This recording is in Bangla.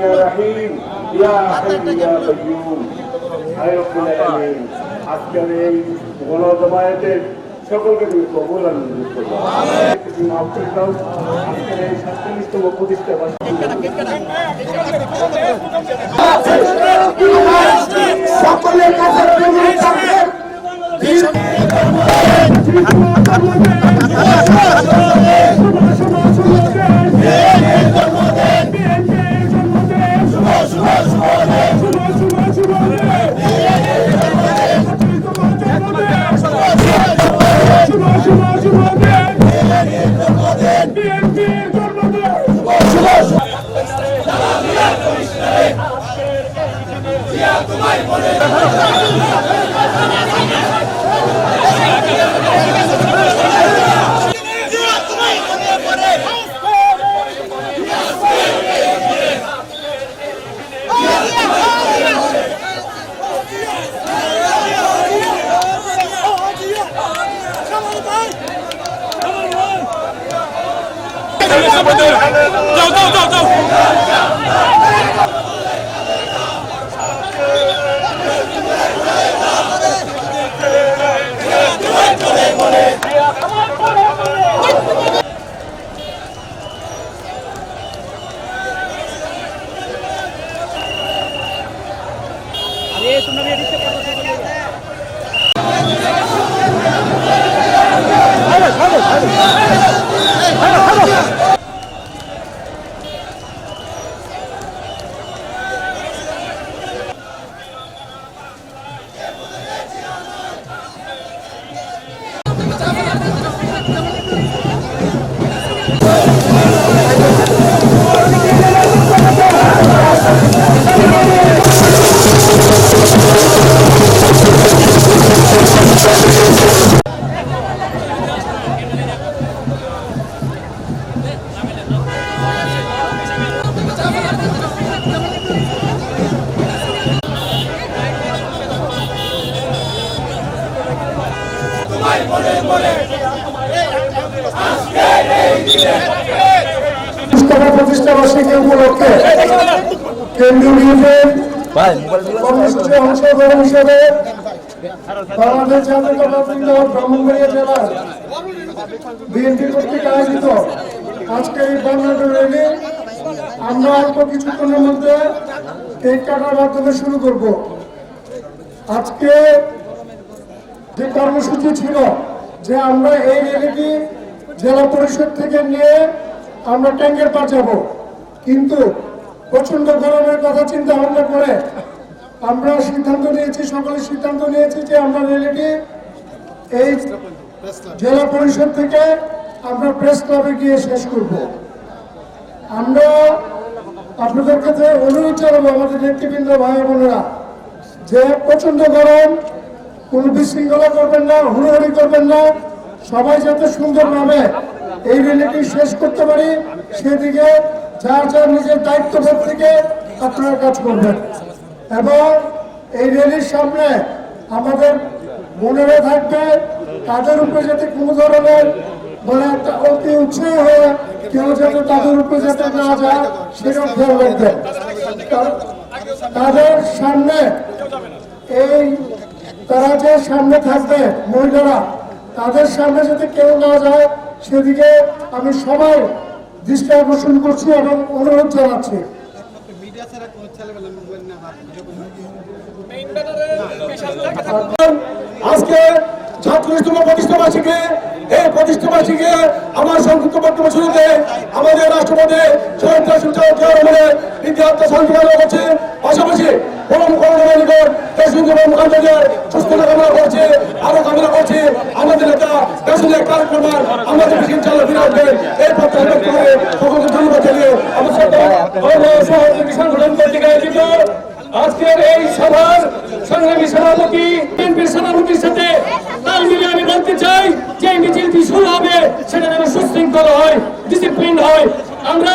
ইয়া কাইয়্যুম হায় রব্বুল আলামিন। আজকের এই গণজমায়েতে সকলকে তুমি কবুল আর মঞ্জুর করো। তুমি মাফ করে দাও। আজকের এই সাতচল্লিশতম প্রতিষ্ঠা বার্ষিকী। 走走走走！站住站住站住 প্রতিষ্ঠা বার্ষিকী উপলক্ষে কেন্দ্রীয় কর্মসূচি অংশগ্রহণ হিসেবে বাংলাদেশ জাতীয়তাবাদী ব্রাহ্মণবাড়িয়া বিএনপি কর্তৃক আয়োজিত আজকে এই বর্ণাঢ্য র্যালি আমরা অল্প কিছুক্ষণের মধ্যে কেক কাটার মাধ্যমে শুরু করব। আজকে যে কর্মসূচি ছিল যে আমরা এই র্যালিটি জেলা পরিষদ থেকে নিয়ে আমরা ট্যাঙ্কের পা যাব, কিন্তু প্রচণ্ড গরমের কথা চিন্তা ভাবনা করে আমরা সিদ্ধান্ত নিয়েছি সকলে সিদ্ধান্ত নিয়েছি যে আমরা র্যালিটি এই জেলা পরিষদ থেকে আমরা প্রেস ক্লাবে গিয়ে শেষ করব। আমরা আপনাদের কাছে অনুরোধ জানাব, আমাদের নেতৃবৃন্দ ভাই বোনেরা, যে প্রচণ্ড গরম, কোন বিশৃঙ্খলা করবেন না, হুড়োহুড়ি করবেন না, সবাই যাতে সুন্দরভাবে এই র্যালিটি শেষ করতে পারি, সেদিকে যার যার নিজের দায়িত্ব দায়িত্ববোধ থেকে আপনারা কাজ করবেন। এবং এই র্যালির সামনে আমাদের মনেরা থাকবে, তাদের উপরে যাতে কোনো ধরনের মানে একটা অতি উৎসাহ হয়ে কেউ যাতে তাদের উপরে যাতে না যায় সেটাও খেয়াল রাখবেন তাদের সামনে এই তারা যে সামনে থাকবে মহিলারা তাদের সামনে যাতে কেউ না যায় সেদিকে আমি সবাই দৃষ্টি আকর্ষণ করছি এবং অনুরোধ জানাচ্ছি। আজকে ছাত্রস্তম প্রতিষ্ঠাবাসীকে এই প্রতিষ্ঠা বার্ষিকীকে আমার সংক্ষিপ্ত বক্তব্য শুরুতে আমাদের রাষ্ট্রপতি শহীদ রাসুল বিদ্যার্থ সংখ্যা করছে। পাশাপাশি নেতা আমাদের ধন্যবাদ আজকের এই সভার সংগ্রামী সভাপতি সভাপতি যে মিছিলটি শুরু হবে সেটা যেন সুশৃঙ্খল হয় ডিসিপ্লিন হয়। আমরা